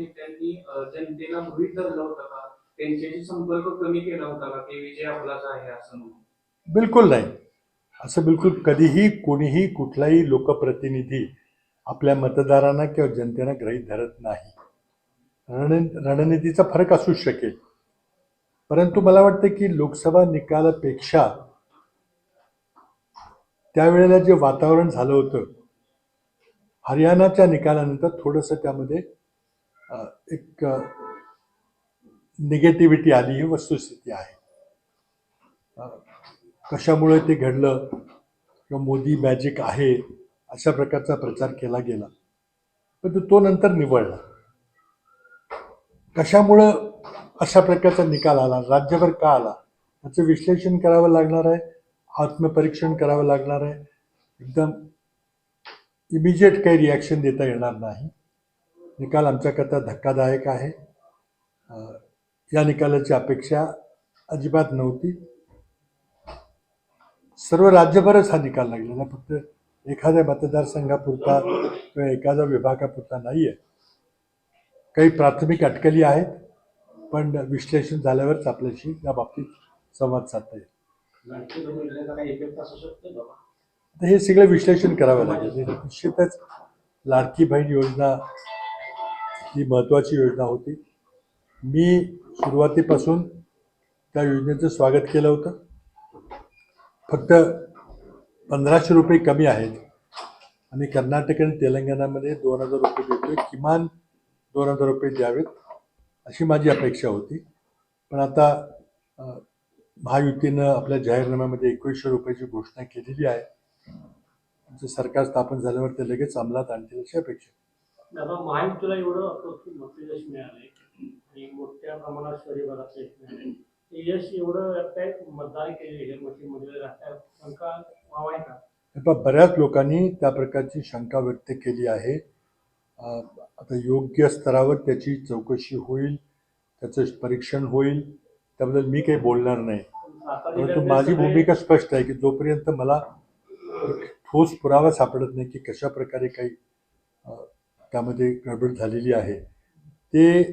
नेत्यांनी जनतेला गृहित धरलं होतं का? त्यांच्याशी संपर्क कमी केला होता का? ते विजय आपलाच आहे असं म्हणून? बिलकुल नाही. असं बिलकुल कधीही कोणीही कुठलाही लोकप्रतिनिधी आपल्या मतदारांना किंवा जनतेला ग्रहीत धरत नाही. रण रणनीतीचा फरक असू शकेल. परंतु मला वाटतं की लोकसभा निकालापेक्षा त्यावेळेला जे वातावरण झालं होतं हरियाणाच्या निकालानंतर थोडंसं त्यामध्ये एक निगेटिव्हिटी आली ही वस्तुस्थिती आहे. कशामुळे ते घडलं किंवा मोदी मॅजिक आहे अशा प्रकारचा प्रचार केला गेला. पण तो- तो नंतर निवडला कशामुळं अशा प्रकारचा निकाल आला? राज्यभर का आला? याचं विश्लेषण करावं लागणार आहे आत्मपरीक्षण करावं लागणार आहे. एकदम इमिजिएट काही रिॲक्शन देता येणार नाही. निकाल आमच्याकरता धक्कादायक आहे. या निकालाची अपेक्षा अजिबात नव्हती. सर्व राज्यभरच हा निकाल लागलेला फक्त एखाद्या मतदारसंघापुरता किंवा एखाद्या विभागापुरता नाही आहे काही प्राथमिक अटकली आहेत पण विश्लेषण झाल्यावरच आपल्याशी या बाबतीत संवाद साधता येईल. तर हे सगळं विश्लेषण करावं लागेल. निश्चितच लाडकी बहीण योजना ही महत्त्वाची योजना होती. मी सुरुवातीपासून त्या योजनेचं स्वागत केलं होतं. फक्त पंधराशे रुपये कमी आहेत. आणि कर्नाटक आणि तेलंगणामध्ये दोन हजार रुपये देतोय. किमान दोन हजार रुपये द्यावेत अशी माझी अपेक्षा होती. पण आता महायुतीनं आपल्या जाहीरनाम्यामध्ये एकवीसशे रुपयाची घोषणा केलेली आहे. आमचं सरकार स्थापन झाल्यावर ते लगेच अंमलात आणतील अशी अपेक्षा दादा महायुतीला एवढं मत यश मिळालंय आणि मोठ्या प्रमाणात शहरी भागात यश मिळालंय. ते यश एवढं काय मतदार केले मशीनमध्ये शंका व्हावा आहे का? बऱ्याच लोकांनी त्या प्रकारची शंका व्यक्त केली आहे. आता योग्य स्तरावर त्याची चौकशी होईल त्याचं परीक्षण होईल त्याबद्दल मी काही बोलणार नाही. परंतु माझी भूमिका स्पष्ट आहे की जोपर्यंत मला ठोस पुरावा सापडत नाही की कशा प्रकारे काही त्यामध्ये गडबड झालेली आहे. ते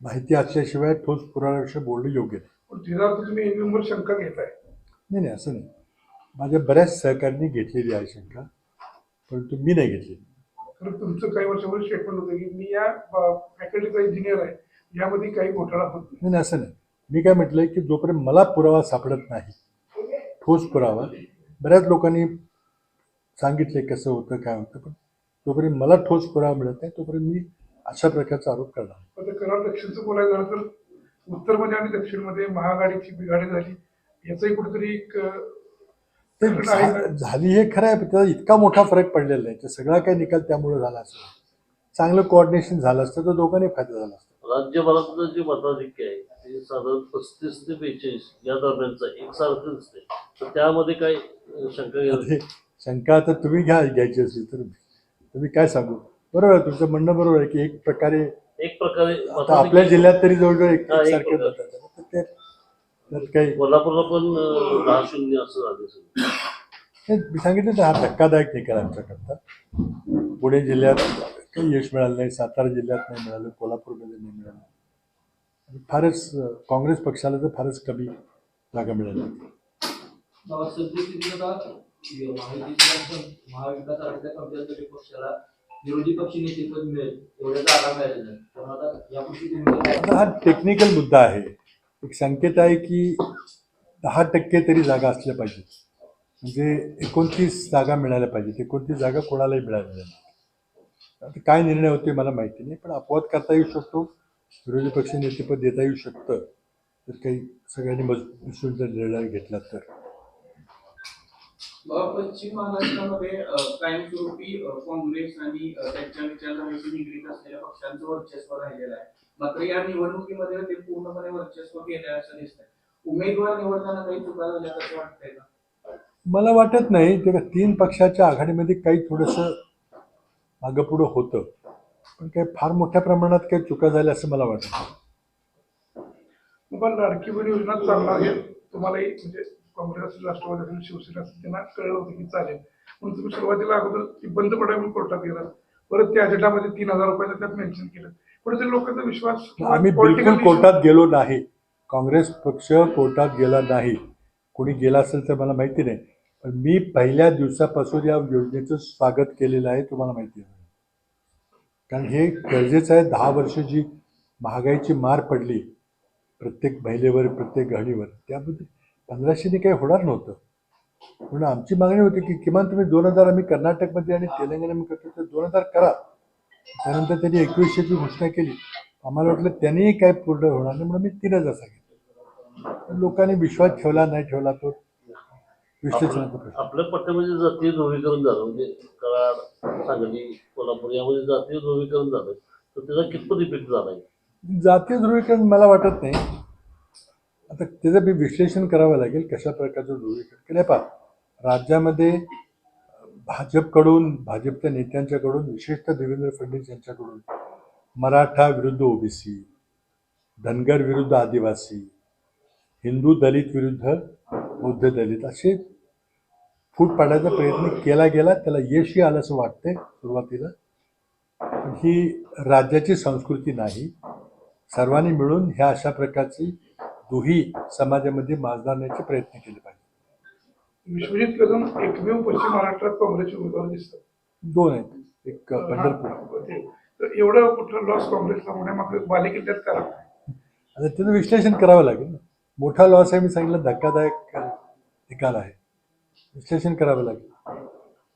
माहिती असल्याशिवाय ठोस पुराव्याविषयी बोलणं योग्य तुम्ही शंका घेताय. नाही नाही असं नाही. माझ्या बऱ्याच सहकाऱ्यांनी घेतलेली आहे शंका परंतु मी नाही घेतलेली तर तुमचं काही वर्षापूर्वी स्टेटमेंट होतं की मी या फॅकल्टीचा इंजिनियर आहे. यामध्ये काही घोटाळा होत नाही. नाही नाही, असं नाही. मी काय म्हटलंय की जोपर्यंत मला पुरावा सापडत नाही ठोस पुरावा बऱ्याच लोकांनी सांगितले कसं होतं काय होतं पण जोपर्यंत मला ठोस पुरावा मिळत नाही तोपर्यंत मी अशा प्रकारचा आरोप करणार. पण ते कराड दक्षिणचं बोलायचं झालं तर उत्तरमध्ये आणि दक्षिणमध्ये महागाडीची बिघाडी झाली याचंही कुठेतरी एक ते आहे झाली हे खरं आहे पण त्याचा इतका मोठा फरक पडलेला तर सगळा काही निकाल त्यामुळे झाला असं. चांगलं कोऑर्डिनेशन झालं असतं तर दोघांनी फायदा झाला असता. राज्यभरातलं जे मताधिक्य आहे ते साधारण पस्तीस ते बेचाळीस या दरम्यानचं एकसारखं दिसते तर त्यामध्ये काही अं, शंका शंका आता तुम्ही घ्या घ्यायची असली तर. तुम्ही काय सांगू? बरोबर आहे तुमचं म्हणणं बरोबर आहे की एक प्रकारे एक प्रकारे आता आपल्या जिल्ह्यात तरी जवळजवळ एक हा, एक सारखे प्रकार. जातात तर ते त्यात काही कोल्हापूरला पण अं, दहा शून्य असं झालं सगळं. नाही, मी सांगितलं ना हा धक्कादायक निकाल आमच्याकरता. पुणे जिल्ह्यात काही यश मिळालं नाही सातारा जिल्ह्यात नाही मिळालं कोल्हापूरमध्ये नाही मिळालं. आणि फारच अं, काँग्रेस पक्षाला तर फारच कमी जागा मिळाल्या महायुतीच्या महाविकास आघाडीच्या कमजोर पक्षाला विरोधी पक्ष नेतेपद मिळेल एवढ्याचा आराम मिळालेला पण आता यापुढची भूमिका हा टेक्निकल मुद्दा आहे. एक संकेत आहे की दहा टक्के तरी जागा असल्या पाहिजेत. म्हणजे एकोणतीस जागा मिळाल्या पाहिजेत. एकोणतीस जागा कोणालाही मिळालेल्या नाही काय निर्णय होते मला माहिती नाही पण अपवाद करता येऊ शकतो. विरोधी पक्ष नेतेपद देता येऊ शकतं. तर काही सगळ्यांनी मजबूत जर निर्णय घेतला तर. पश्चिम महाराष्ट्रामध्ये कायमस्वरूपी काँग्रेस आणि त्यांच्या विचारधारेशी निगडीत असलेल्या पक्षांचं वर्चस्व राहिलेलं आहे. मात्र या निवडणुकीमध्ये ते पूर्णपणे वर्चस्व गेले असं दिसतंय. उमेदवार निवडताना काही चुका झाल्या असं वाटतंय का? मला वाटत नाही. ते का तीन पक्षाच्या आघाडीमध्ये काही थोडंसं मागं पुढं होतं. पण काही फार मोठ्या प्रमाणात काही चुका झाल्या असं मला वाटत. नाही. पण लाडकी बहीण योजना चालणार आहे तुम्हालाही म्हणजे काँग्रेस राष्ट्रवादी असेल शिवसेना असेल त्यांना कळलं होतं की चालेल. म्हणून तुम्ही सुरुवातीला अगोदर ती बंद पडावी म्हणून कोर्टात गेला परत त्या अजेंडामध्ये तीन हजार रुपयाचं त्यात मेन्शन केलं. कुठेतरी लोकांचा विश्वास आम्ही बिलकुल कोर्टात गेलो नाही. काँग्रेस पक्ष कोर्टात गेला नाही. कोणी गेला असेल तर मला माहिती नाही. पण मी पहिल्या दिवसापासून या योजनेचं स्वागत केलेलं आहे तुम्हाला माहिती आहे. कारण हे गरजेचं आहे दहा वर्ष जी महागाईची मार पडली प्रत्येक महिलेवर प्रत्येक गृहिणीवर त्यामध्ये पंधराशेने काही होणार नव्हतं. म्हणून आमची मागणी होती की किमान तुम्ही दोन हजार आम्ही कर्नाटकमध्ये आणि तेलंगणामध्ये करतो तर दोन हजार करा. त्यानंतर त्यांनी एकवीसशेची घोषणा केली. आम्हाला वाटलं त्यांनीही काय पूर्ण होणार नाही म्हणून मी तीन हजार सांगितलं. लोकांनी विश्वास ठेवला नाही ठेवला तो आपल्या पट्ट्यामध्ये जातीय ध्रुवीकरण झालं म्हणजे कराड सांगली कोल्हापूर यामध्ये जातीय ध्रुवीकरण झालं. तर त्याचा कितपत इफेक्ट झाला आहे जातीय ध्रुवीकरण मला वाटत नाही. आता त्याचं मी विश्लेषण करावं लागेल कशा प्रकारचं ध्रुवीकरण केलं. पहा राज्यामध्ये भाजपकडून भाजपच्या नेत्यांच्याकडून विशेषतः देवेंद्र फडणवीस यांच्याकडून मराठा विरुद्ध ओबीसी धनगर विरुद्ध आदिवासी हिंदू दलित विरुद्ध बौद्ध दलित असे फूट पाडायचा प्रयत्न केला गेला त्याला यशही आलं असं वाटतंय सुरुवातीला. ही राज्याची संस्कृती नाही. सर्वांनी मिळून ह्या अशा प्रकारची दुही समाजामध्ये माजण्याचे प्रयत्न केले पाहिजे. विश्वजित कदम एकमेव पश्चिम महाराष्ट्रात काँग्रेसचे उमेदवार दिसतात. दोन आहेत. एक पंढरपूर. एवढं मोठं लॉस काँग्रेसला होण्यामागे बालेकिल्ल्यात आहे. आता त्याचं विश्लेषण करावं लागेल ना. मोठा लॉस आहे मी सांगितलं धक्कादायक निकाल आहे. विश्लेषण करावं लागेल.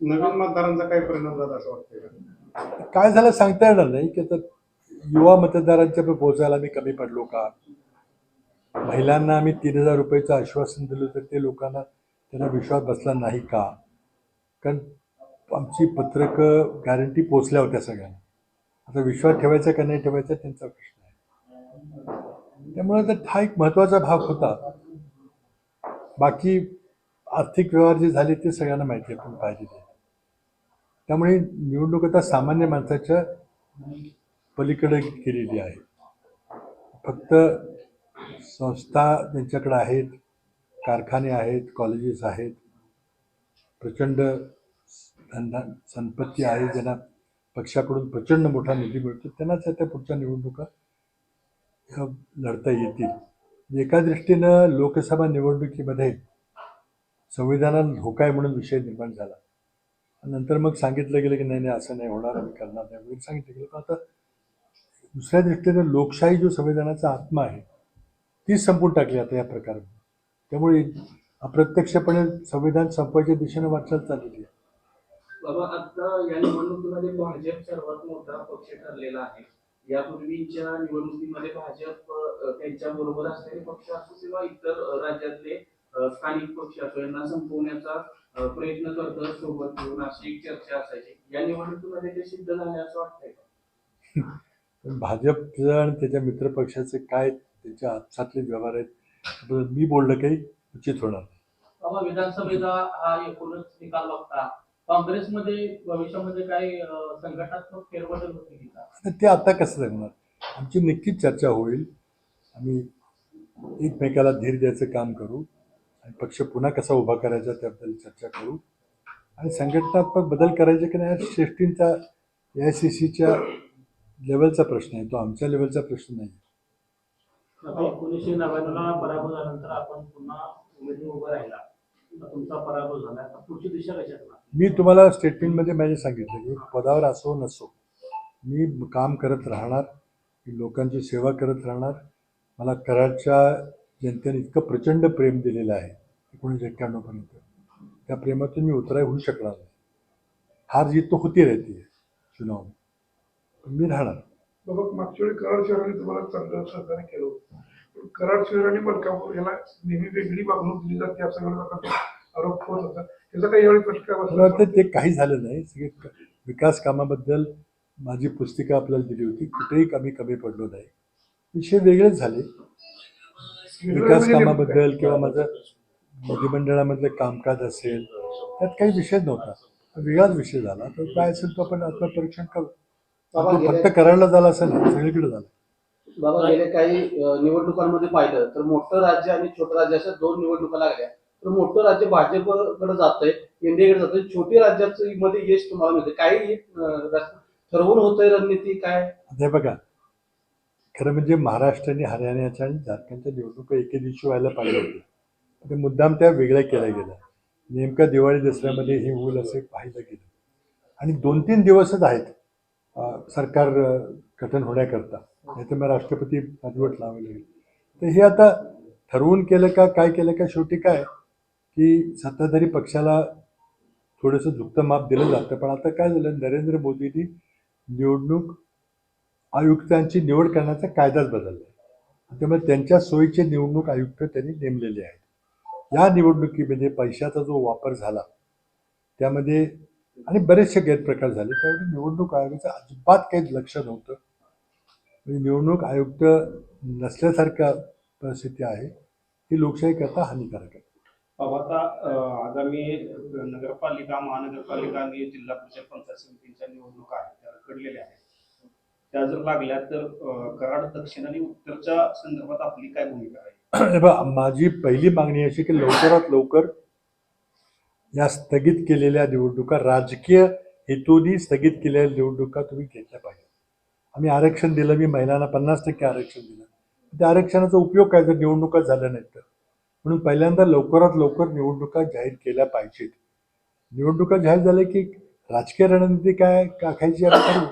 नवीन मतदारांचा काय परिणाम झाला असं वाटतंय का? काय झालं सांगता येणार नाही की आता युवा मतदारांच्या पोहोचायला मी कमी पडलो का? महिलांना आम्ही तीन हजार रुपयाचं आश्वासन दिलं तर ते लोकांना त्यांना विश्वास बसला नाही का? कारण आमची पत्रकं गॅरंटी पोचल्या होत्या सगळ्यांना. आता विश्वास ठेवायचा का नाही ठेवायचा त्यांचा प्रश्न आहे. त्यामुळे तर हा एक महत्त्वाचा भाग होता. बाकी आर्थिक व्यवहार जे झाले ते सगळ्यांना माहिती आहे पण पाहिजे ते त्यामुळे निवडणूक आता सामान्य माणसाच्या पलीकडे केलेली आहे. फक्त संस्था त्यांच्याकडे आहेत कारखाने आहेत कॉलेजेस आहेत. प्रचंड त्यांना संपत्ती आहे ज्यांना पक्षाकडून प्रचंड मोठा निधी मिळतो. त्यांनाच आता पुढच्या निवडणुका लढता येतील. म्हणजे एका दृष्टीनं लोकसभा निवडणुकीमध्ये संविधानाला धोका आहे म्हणून विषय निर्माण झाला. नंतर मग सांगितलं गेलं की नाही नाही असं नाही होणार आम्ही करणार नाही. वगैरे सांगितलं गेलं. पण आता दुसऱ्या दृष्टीनं लोकशाही जो संविधानाचा आत्मा आहे तीच संपून टाकली आता या प्रकारामध्ये त्यामुळे अप्रत्यक्षपणे संविधान संपवायच्या दिशेने वाटचाल चाललेली आहे. बाबा आता या निवडणुकीमध्ये भाजप सर्वात मोठा पक्ष ठरलेला आहे. यापूर्वीच्या निवडणुकीमध्ये भाजप त्यांच्या बरोबर असलेले पक्ष असो किंवा इतर राज्यातले स्थानिक पक्ष असो यांना संपवण्याचा प्रयत्न करतं सोबत घेऊन अशी एक चर्चा असायची. या निवडणुकीमध्ये ते सिद्ध झाले असं वाटतंय भाजपचं आणि त्याच्या मित्रपक्षाचे काय त्यांच्या हातसातले व्यवहार आहेत. मी बोललं काही उचित होणार नाही. बाबा विधानसभेचा हा एकूणच निकाल बघता काँग्रेसमध्ये भविष्यामध्ये काही अं, संघटनात्मक फेरबदल आता ते आता कसं जगणार? आमची नक्कीच चर्चा होईल. आम्ही एकमेकाला धीर द्यायचं काम करू आणि पक्ष पुन्हा कसा उभा करायचा त्याबद्दल चर्चा करू. आणि संघटनात्मक बदल करायचे की नाही श्रेष्ठींचा ए आय सी सीच्या लेवलचा प्रश्न आहे. तो आमच्या लेवलचा प्रश्न नाही. आता एकोणीसशे नव्याण्णवला पराभव झाल्यानंतर आपण पुन्हा उमेदवार उभा राहिला. तुमचा पराभव झाला. आता पुढची दिशा कशी असणार? मी तुम्हाला स्टेटमेंटमध्ये माझे सांगितलं की पदावर असो नसो मी काम करत राहणार लोकांची सेवा करत राहणार. मला कराडच्या जनतेने इतकं प्रचंड प्रेम दिलेलं आहे एकोणीसशे एक्क्याण्णवपर्यंत त्या प्रेमातून मी उतराय होऊ शकणार नाही. हार जीत तो होती राहते चुनाव. मी राहणार. बाबा मागच्या वेळी कराड शहराने तुम्हाला चांगलं सहकार्य केलं होतं. पण कराड शहर आणि मलकापूर याला नेहमी वेगळी वागणूक दिली जाते असा वेळेला प्रकारचा आरोप होत होता. त्याचा काही यावेळी प्रश्न मला वाटतं ते काही झालं नाही. सगळे विकास कामाबद्दल माझी पुस्तिका आपल्याला दिली होती. कुठेही कमी कमी पडलो नाही. विषय वेगळेच झाले. विकास कामाबद्दल किंवा माझं विधिमंडळामधलं कामकाज असेल त्यात काही विषय नव्हता. वेगळाच विषय झाला. तर काय असेल तो आपण आत्मपरीक्षण करू. तो गेले फक्त करायला झाला असं नाही सगळीकडे झालं. बाबा गेले काही अं, निवडणुकांमध्ये पाहिलं तर मोठं राज्य आणि छोटं राज्य अशा दोन निवडणुका लागल्या. तर मोठं राज्य भाजपकडे जातंय एनडीएकडे जातंय छोटी राज्याचं मध्ये यश तुम्हाला मिळते काही अं, राज- ठरवून होतंय रणनीती काय? आता हे बघा खरं म्हणजे महाराष्ट्र आणि हरियाणाच्या आणि झारखंडच्या निवडणुका एके दिवशी व्हायला पाहिजे होत्या. ते मुद्दाम त्या वेगळ्या केल्या गेल्या. नेमका दिवाळी दसऱ्यामध्ये हे होईल असं पाहिलं गेलं. आणि दोन तीन दिवसच आहेत. सरकार गठन होण्याकरता. नाही तर मग राष्ट्रपती राजवट लावावी लागेल तर हे आता ठरवून केलं का काय केलं का शेवटी काय? की सत्ताधारी पक्षाला थोडंसं झुकतं माप दिलं जातं. पण आता काय झालं? नरेंद्र मोदींनी निवडणूक आयुक्तांची निवड करण्याचा कायदाच बदलला आहे. त्यामुळे त्यांच्या सोयीचे निवडणूक आयुक्त त्यांनी नेमलेले आहेत. या निवडणुकीमध्ये पैशाचा जो वापर झाला त्यामध्ये आणि बरेचसे गैरप्रकार झाले. त्यावेळी निवडणूक आयोगाचं अजिबात काही लक्ष नव्हतं. म्हणजे निवडणूक आयुक्त नसल्यासारखा परिस्थिती आहे. ही लोकशाहीकरता हानिकारक आहे. बाबा आता आगामी नगरपालिका महानगरपालिका आणि जिल्हा परिषद पंचायत समितीच्या निवडणुका आहेत त्या कडलेल्या आहेत. त्या जर लागल्या तर कराड दक्षिण आणि उत्तरच्या संदर्भात आपली काय भूमिका आहे? माझी पहिली मागणी अशी की लवकरात लवकर या स्थगित केलेल्या निवडणुका राजकीय हेतूनी स्थगित केलेल्या निवडणुका तुम्ही घेतल्या पाहिजे. आम्ही आरक्षण दिलं मी महिलांना पन्नास टक्के आरक्षण दिलं. त्या आरक्षणाचा उपयोग काय? जर निवडणुका झाल्या नाहीत तर. म्हणून पहिल्यांदा लवकरात लवकर निवडणुका जाहीर केल्या पाहिजेत. निवडणुका जाहीर झाल्या की राजकीय रणनीती काय? आखायची आपण ठरवू.